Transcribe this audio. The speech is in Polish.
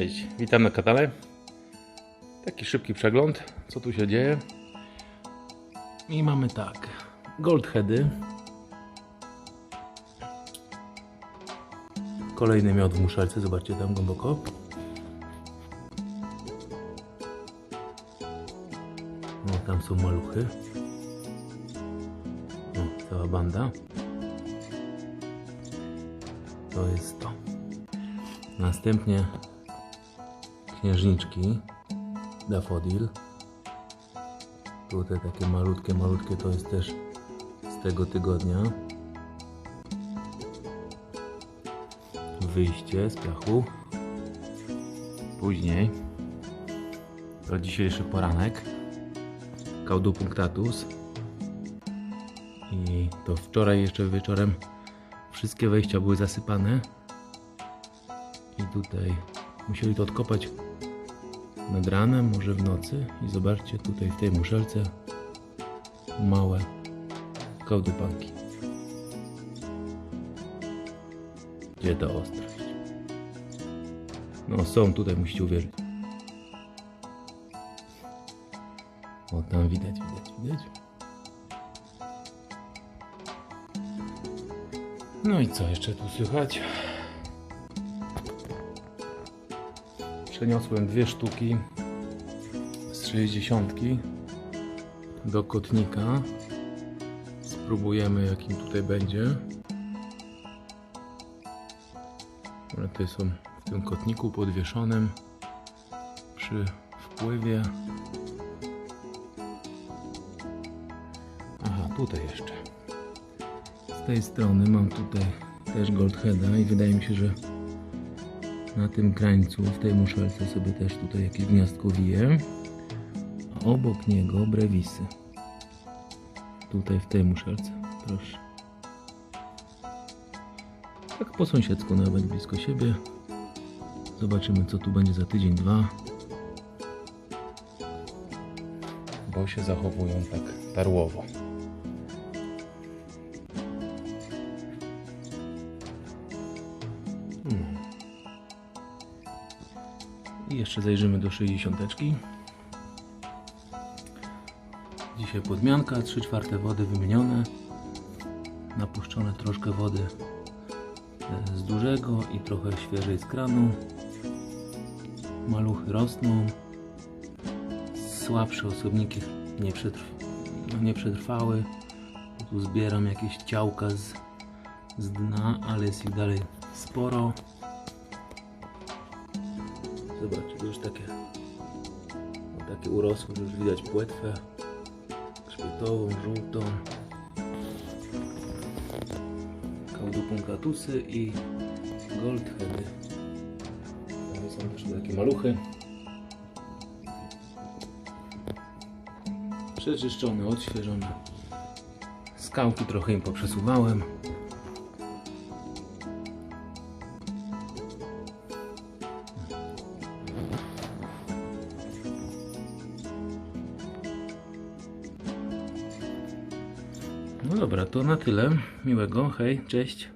Cześć, witam na kanale. Taki szybki przegląd, co tu się dzieje. I mamy tak, goldheady. Kolejny miod w muszelce, zobaczcie tam głęboko. O, tam są maluchy. O, cała banda. To jest to. Następnie księżniczki Dafodil. Tutaj takie malutkie, malutkie to jest też z tego tygodnia. Wyjście z piachu. Później to dzisiejszy poranek. Caudopunctatus. I to wczoraj jeszcze wieczorem wszystkie wejścia były zasypane. I tutaj musieli to odkopać nad ranem, może w nocy. I zobaczcie tutaj w tej muszelce małe kołdupanki. Gdzie ta ostrość? No są tutaj, musicie uwierzyć. O, tam widać, widać, widać. No i co jeszcze tu słychać? Przeniosłem dwie sztuki z 60 do kotnika. Spróbujemy jakim tutaj będzie. One tutaj są w tym kotniku podwieszonym przy wpływie. Aha, tutaj jeszcze. Z tej strony mam tutaj też Goldheada i wydaje mi się, że na tym krańcu, w tej muszelce sobie też tutaj jakieś gniazdko wije. A obok niego brewisy. Tutaj w tej muszelce, proszę. Tak po sąsiedzku nawet blisko siebie. Zobaczymy co tu będzie za tydzień, dwa. Bo się zachowują tak perłowo. I jeszcze zajrzymy do 60. Dzisiaj podmianka, 3 czwarte wody wymienione. Napuszczone troszkę wody e, z dużego i trochę świeżej z kranu. Maluchy rosną. Słabsze osobniki nie, przetrw no nie przetrwały. Tu zbieram jakieś ciałka z, z dna, ale jest ich dalej sporo. Zobaczcie, już takie, takie urosłe, że już widać płetwę grzbietową, żółtą. Caudopuncatusy i goldheady. Tam są też takie maluchy. Przeczyszczone, odświeżone. Skałki trochę im poprzesuwałem. No dobra, to na tyle. Miłego, hej, cześć.